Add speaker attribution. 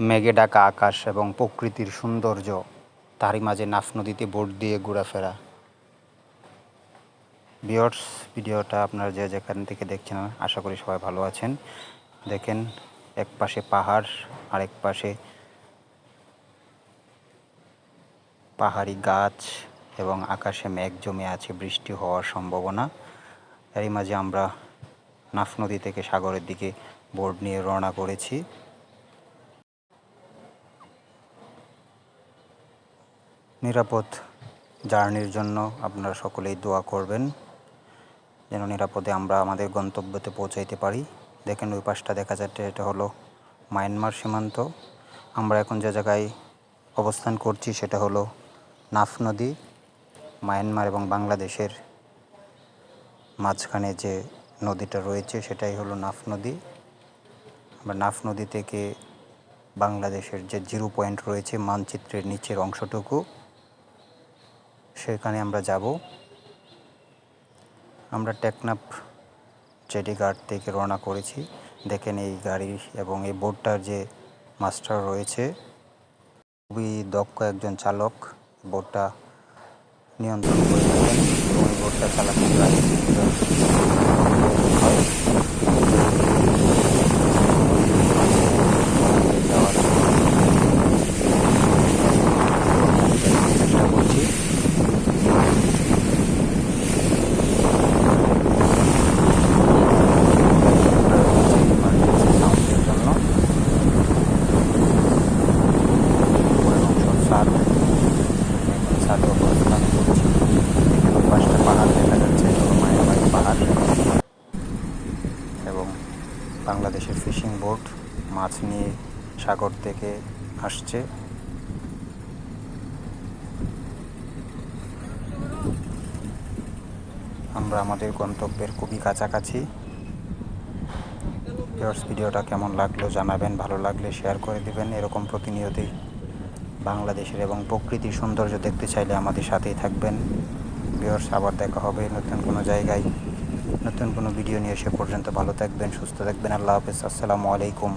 Speaker 1: মেঘে ডাকা আকাশ এবং প্রকৃতির সৌন্দর্য, তারই মাঝে নাফ নদীতে বোট দিয়ে ঘোরাফেরা। বিয়র্স ভিডিওটা আপনারা যে যেখান থেকে দেখছেন, আশা করি সবাই ভালো আছেন। দেখেন, এক পাশে পাহাড়, আরেক পাশে পাহাড়ি গাছ এবং আকাশে মেঘ জমে আছে, বৃষ্টি হওয়ার সম্ভাবনা। এরই মাঝে আমরা নাফ নদী থেকে সাগরের দিকে বোর্ড নিয়ে রওনা করেছি। নিরাপদ জার্নির জন্য আপনারা সকলেই দোয়া করবেন, যেন নিরাপদে আমরা আমাদের গন্তব্যতে পৌঁছাইতে পারি। দেখেন ওই পাশটা দেখা যাচ্ছে, এটা হলো মায়ানমার সীমান্ত। আমরা এখন যে জায়গায় অবস্থান করছি, সেটা হলো নাফ নদী, মায়ানমার এবং বাংলাদেশের মাঝখানে যে নদীটা রয়েছে, সেটাই হলো নাফ নদী। আমরা নাফ নদী থেকে বাংলাদেশের যে জিরো পয়েন্ট রয়েছে, মানচিত্রের নিচের অংশটুকু সেখানে আমরা যাব। আমরা টেকনাফ জেডি গার্ড থেকে রওনা করেছি। দেখেন এই গাড়ি এবং এই বোর্ডটার যে মাস্টার রয়েছে, খুবই দক্ষ একজন চালক। বোর্ডটা নিয়ন্ত্রণ করে থাকেন এবং বোর্ডটা চালাতে প্রায় হয় যাওয়ার চেষ্টা করছি emergency sound এর জন্য উপরের অংশ ছাদ এখন ছাদে অবস্থান করছি এখানে ওই পাশটা পাহাড় দেখা যাচ্ছে এটা হলো মায়াবাড়ি পাহাড় এবং বাংলাদেশের ফিশিং বোট মাছ নিয়ে সাগর থেকে আসছে। আমরা আমাদের গন্তব্যের খুবই কাছাকাছি। ভিডিওটা কেমন লাগল জানাবেন, ভালো লাগলে শেয়ার করে দেবেন। এরকম প্রতিনিয়তই বাংলাদেশের এবং প্রকৃতির সৌন্দর্য দেখতে চাইলে আমাদের সাথেই থাকবেন। ভিউয়ার্স আবার দেখা হবে নতুন কোনো জায়গায়। নতুন কোনো ভিডিও নিয়ে এসে পর্যন্ত ভালো থাকবেন সুস্থ থাকবেন। আল্লাহ হাফেজ। আসসালামু আলাইকুম।